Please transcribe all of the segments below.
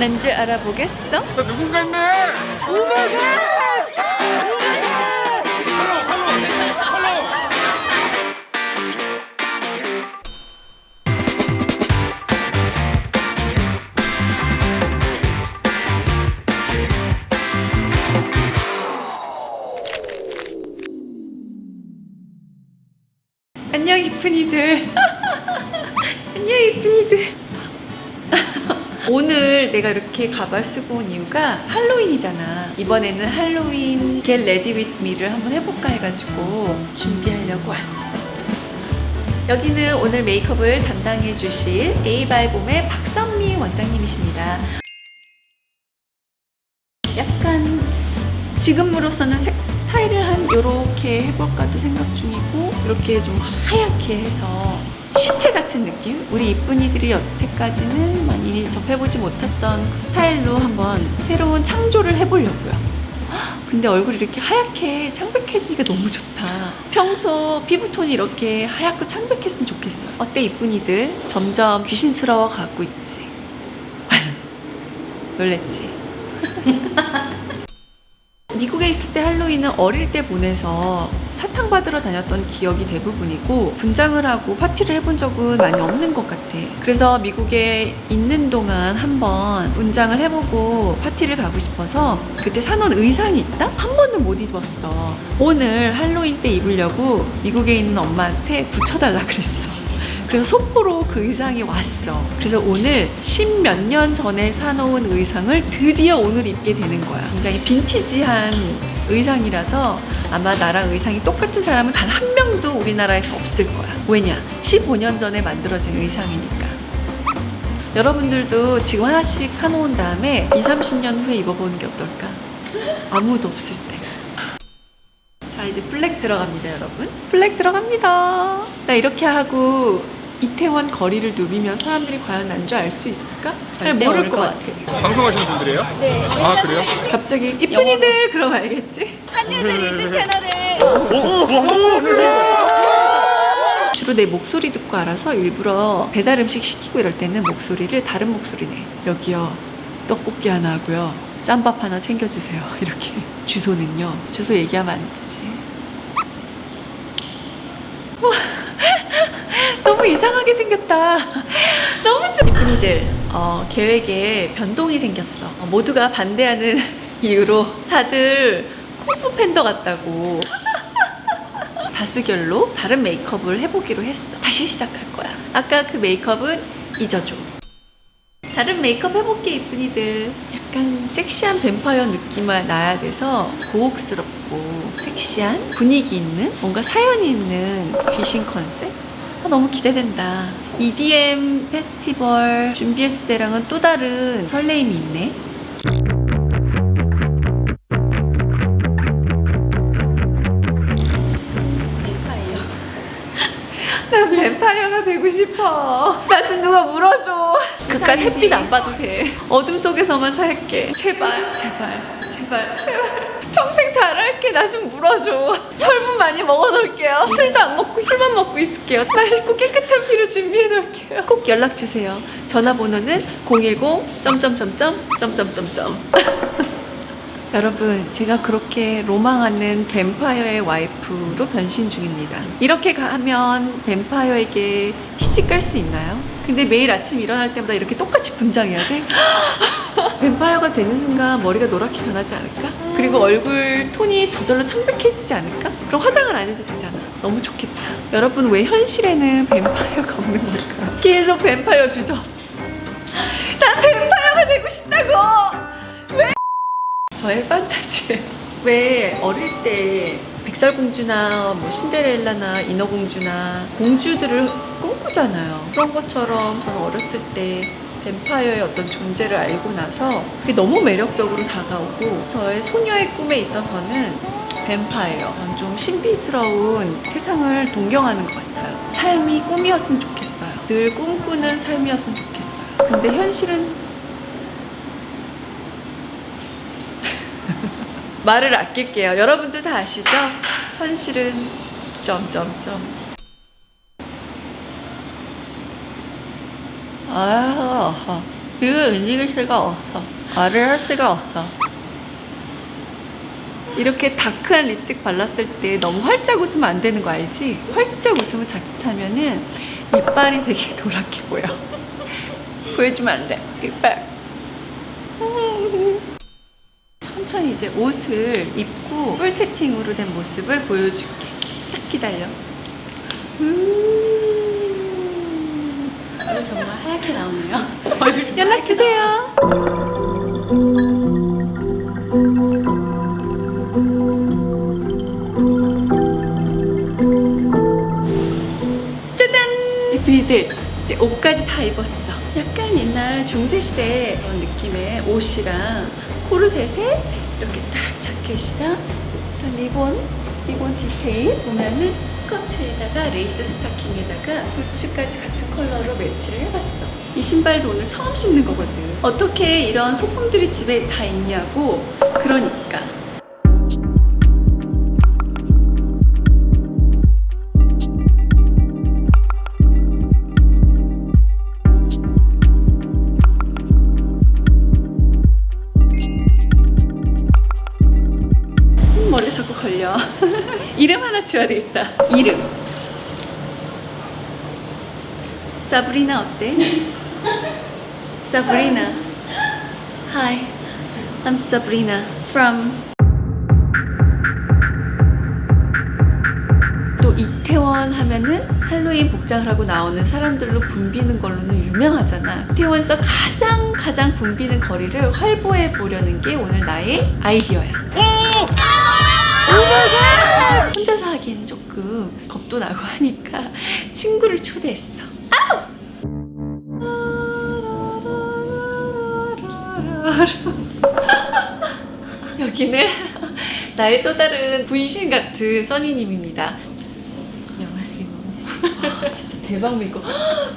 난줄 알아보겠어? 나 누군가 있네. 안녕 이쁜이들. 안녕 이쁜이들. 오늘 내가 이렇게 가발 쓰고 온 이유가 할로윈이잖아. 이번에는 할로윈 Get Ready With Me를 한번 해볼까 해가지고 준비하려고 왔어. 여기는 오늘 메이크업을 담당해 주실 에이바이봄의 박선미 원장님이십니다. 약간 지금으로서는 색 스타일을 한 요렇게 해볼까도 생각 중이고 이렇게 좀 하얗게 해서 시체 같은 느낌? 우리 이쁜이들이 여태까지는 많이 접해보지 못했던 그 스타일로 한번 새로운 창조를 해보려고요. 헉, 근데 얼굴이 이렇게 하얗게 창백해지니까 너무 좋다. 평소 피부톤이 이렇게 하얗고 창백했으면 좋겠어요. 어때 이쁜이들? 점점 귀신스러워 가고 있지. 놀랬지? 미국에 있을 때 할로윈은 어릴 때 보내서 사탕 받으러 다녔던 기억이 대부분이고 분장을 하고 파티를 해본 적은 많이 없는 것 같아. 그래서 미국에 있는 동안 한번 분장을 해보고 파티를 가고 싶어서 그때 사놓은 의상이 있다? 한 번도 못 입었어. 오늘 할로윈 때 입으려고 미국에 있는 엄마한테 붙여달라 그랬어. 그래서 소포로 그 의상이 왔어. 그래서 오늘 십몇 년 전에 사놓은 의상을 드디어 오늘 입게 되는 거야. 굉장히 빈티지한 의상이라서 아마 나랑 의상이 똑같은 사람은 단 한 명도 우리나라에서 없을 거야. 왜냐? 15년 전에 만들어진 의상이니까. 여러분들도 지금 하나씩 사놓은 다음에 2, 30년 후에 입어보는 게 어떨까? 아무도 없을 때. 자, 이제 블랙 들어갑니다, 여러분. 블랙 들어갑니다. 나 이렇게 하고 이태원 거리를 누비면 사람들이 과연 난줄 알 수 있을까? 잘 절대 모를 것 것 같아. 방송하시는 분들이에요? 네. 아 그래요? 갑자기 이쁜이들 그럼 알겠지? 한여들 유튜브 채널에 주로 내 목소리 듣고 알아서 일부러 배달 음식 시키고 이럴 때는 목소리를 다른 목소리네. 여기요. 떡볶이 하나 하고요. 쌈밥 하나 챙겨주세요. 이렇게. 주소는요. 주소 얘기하면 안 되지. 와, 이상하게 생겼다. 너무 좋아. 이쁜이들, 어, 계획에 변동이 생겼어. 어, 모두가 반대하는 이유로 다들 쿵푸 팬더 같다고. 다수결로 다른 메이크업을 해보기로 했어. 다시 시작할 거야. 아까 그 메이크업은 잊어줘. 다른 메이크업 해볼게 이쁜이들. 약간 섹시한 뱀파이어 느낌이 나야 돼서 고혹스럽고 섹시한 분위기 있는 뭔가 사연이 있는 귀신 컨셉? 아, 너무 기대된다. EDM 페스티벌 준비했을 때랑은 또 다른 설레임이 있네. 난 뱀파이어가 되고 싶어. 나 지금 누가 물어줘. 그깟 햇빛 안 봐도 돼. 어둠 속에서만 살게. 제발, 제발, 제발, 제발. 평생 잘할게. 나 좀 물어줘. 철분 많이 먹어놓을게요. 술도 안 먹고 술만 먹고 있을게요. 맛있고 깨끗한 피로 준비해놓을게요. 꼭 연락 주세요. 전화번호는 010 점점점점 점점점점. 여러분, 제가 그렇게 로망하는 뱀파이어의 와이프로 변신 중입니다. 이렇게 가면 뱀파이어에게 시집 갈 수 있나요? 근데 매일 아침 일어날 때마다 이렇게 똑같이 분장해야 돼? 뱀파이어가 되는 순간 머리가 노랗게 변하지 않을까? 그리고 얼굴 톤이 저절로 청백해지지 않을까? 그럼 화장을 안 해도 되잖아. 너무 좋겠다. 여러분, 왜 현실에는 뱀파이어가 없는 걸까요? 계속 뱀파이어 주죠. 난 뱀파이어가 되고 싶다고! 저의 판타지. 왜 어릴 때 백설공주나 뭐 신데렐라나 인어공주나 공주들을 꿈꾸잖아요. 그런 것처럼 저는 어렸을 때 뱀파이어의 어떤 존재를 알고 나서 그게 너무 매력적으로 다가오고 저의 소녀의 꿈에 있어서는 뱀파이어 좀 신비스러운 세상을 동경하는 것 같아요. 삶이 꿈이었으면 좋겠어요. 늘 꿈꾸는 삶이었으면 좋겠어요. 근데 현실은 말을 아낄게요. 여러분도 다 아시죠? 현실은 점점점. 아, 이거 움직일 수가 없어. 말을 할 수가 없어. 이렇게 다크한 립스틱 발랐을 때 너무 활짝 웃으면 안 되는 거 알지? 활짝 웃으면 자칫하면은 이빨이 되게 노랗게 보여. 보여주면 안 돼. 이빨. 천천히 이제 옷을 입고 풀 세팅으로 된 모습을 보여줄게. 딱 기다려. 음. 오늘 정말 하얗게 나오네요. 얼굴 좀 연락 주세요. 짜잔! 이 비들 이제 옷까지 다 입었어. 약간 옛날 중세 시대 그런 느낌의 옷이랑 코르셋에 이렇게 딱 자켓이랑 이런 리본 리본 디테일 보면은 스커트에다가 레이스 스타킹에다가 부츠까지 같은 컬러로 매치를 해봤어. 이 신발도 오늘 처음 신는 거거든. 어떻게 이런 소품들이 집에 다 있냐고. 그러니까. 음, 머리 자꾸 걸려. 이름 하나 지어야 되겠다. 이름. 사브리나 어때? 사브리나. Hi, I'm Sabrina from 또 이태원 하면은 할로윈 복장을 하고 나오는 사람들로 붐비는 걸로는 유명하잖아. 이태원에서 가장 가장 붐비는 거리를 활보해 보려는 게 오늘 나의 아이디어야. 혼자서 하기에는 조금 겁도 나고 하니까 친구를 초대했어. 아우! 여기는 나의 또 다른 분신 같은 써니님입니다. 안녕하세요. 아, 진짜 대박 믿고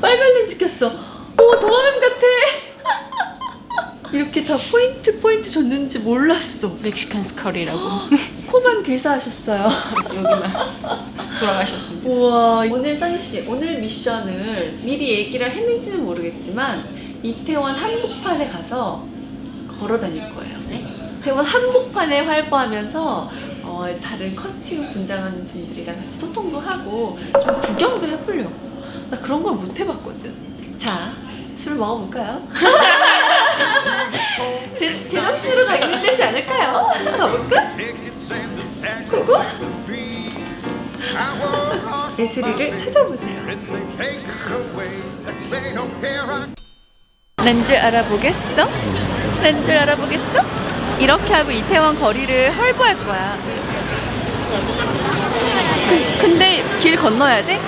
빨간 렌즈 꼈어. 오 도마뱀 같아. 이렇게 다 포인트 포인트 줬는지 몰랐어. 멕시칸 스컬이라고 코만 괴사하셨어요. 여기만 돌아가셨습니다. 우와 오늘 써니 씨 오늘 미션을 미리 얘기를 했는지는 모르겠지만 이태원 한복판에 가서 걸어 다닐 거예요. 네? 이태원 한복판에 활보하면서 어, 다른 커스튬 분장하는 분들이랑 같이 소통도 하고 좀 구경도 해보려고. 나 그런 걸 못 해봤거든. 자, 술 먹어볼까요? 제, 제정신으로 가기는 힘들지 않을까요? 가볼까? 고고? 예슬이를 찾아보세요. 난 줄 알아보겠어? 난 줄 알아보겠어? 이렇게 하고 이태원 거리를 활보할 거야. 그, 근데 길 건너야 돼?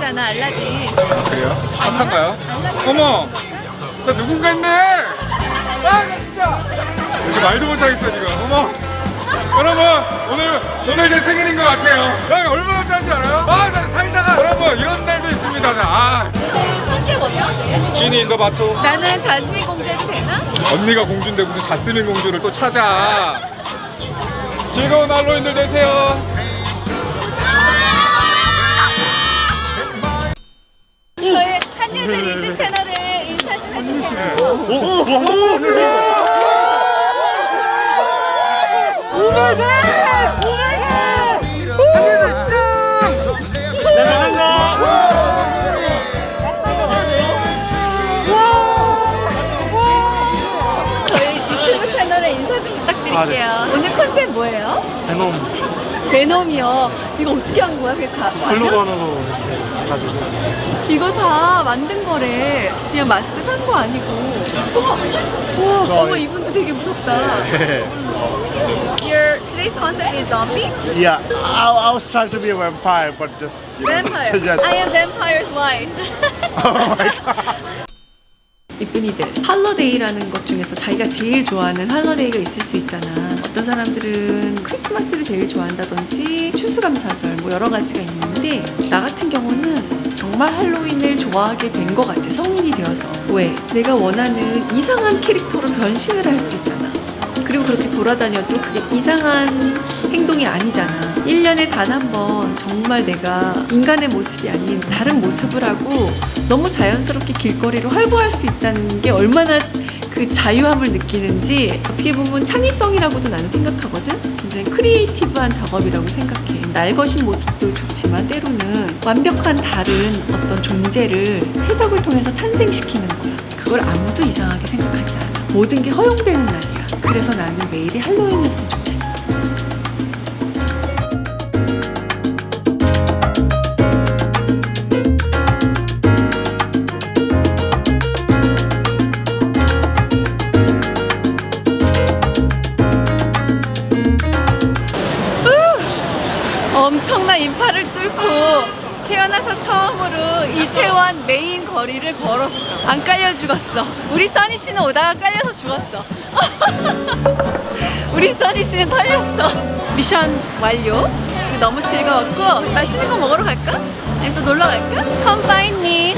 알라딘이잖아, 알라딘. 아 그래요? 핫한가요? 어머, 나 누군가 했네. 아, 나 진짜. 지금 말도 못하겠어 지금. 어머. 여러분 오늘 오늘 제 생일인 것 같아요. 나 얼마나 좋아하는지 알아요? 아, 나 살다가 여러분 이런 날도 있습니다. 나. 아, 컨셉 뭐야? 지니 인더 바토. 나는 자스민 공주 해도 되나? 언니가 공주인데 무슨 자스민 공주를 또 찾아. 즐거운 할로윈들 되세요. 저희 한예슬 이즈 채널에 인사 좀 해주세요. 저희 유튜브 채널에 인사 좀 부탁드릴게요. 오늘 컨셉 뭐예요? 베놈 베놈이요. 이거 어떻게 한 거야? 그게 가, 글루건으로 이렇게 가지고 이거 다 만든 거래. 그냥 마스크 산 거 아니고. 어머, 우와, 저- 어머 이분도 되게 무섭다. Your today's concept is zombie. Yeah, I, I was trying to be a vampire, but just you know, Vampire. just- I am vampire's wife. oh my god. 이쁜이들. 할러데이라는 것 중에서 자기가 제일 좋아하는 할러데이가 있을 수 있잖아. 어떤 사람들은 크리스마스를 제일 좋아한다든지 추수감사절 뭐 여러 가지가 있는데 나 같은 경우는 정말 할로윈을 좋아하게 된 것 같아 성인이 되어서. 왜? 내가 원하는 이상한 캐릭터로 변신을 할 수 있잖아. 그리고 그렇게 돌아다녀도 그게 이상한 행동이 아니잖아 1년에 단 한 번 정말 내가 인간의 모습이 아닌 다른 모습을 하고 너무 자연스럽게 길거리를 활보할 수 있다는 게 얼마나 그 자유함을 느끼는지 어떻게 보면 창의성이라고도 나는 생각하거든? 굉장히 크리에이티브한 작업이라고 생각해. 날것인 모습도 좋지만 때로는 완벽한 다른 어떤 존재를 해석을 통해서 탄생시키는 거야. 그걸 아무도 이상하게 생각하지 않아. 모든 게 허용되는 날이야. 그래서 나는 매일이 할로윈이었으면 좋겠어 거리를 걸었어. 안 깔려 죽었어. 우리 써니 씨는 오다가 깔려서 죽었어. 우리 써니 씨는 털렸어. 미션 완료. 너무 즐거웠고 맛있는 거 먹으러 갈까? 아니면 또 놀러 갈까? Come find me.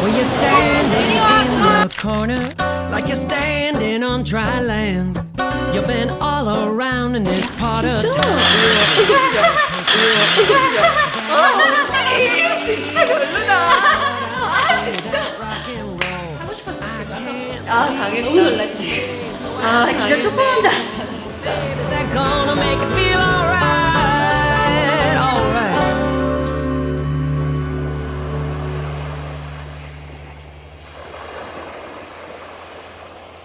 Well, you're standing in the corner like you're standing on dry land. You've been all around in this part of town. 아 당했다. 너무 놀랐지. 아, 아 진짜 당했네. 줄 알았잖아. 진짜.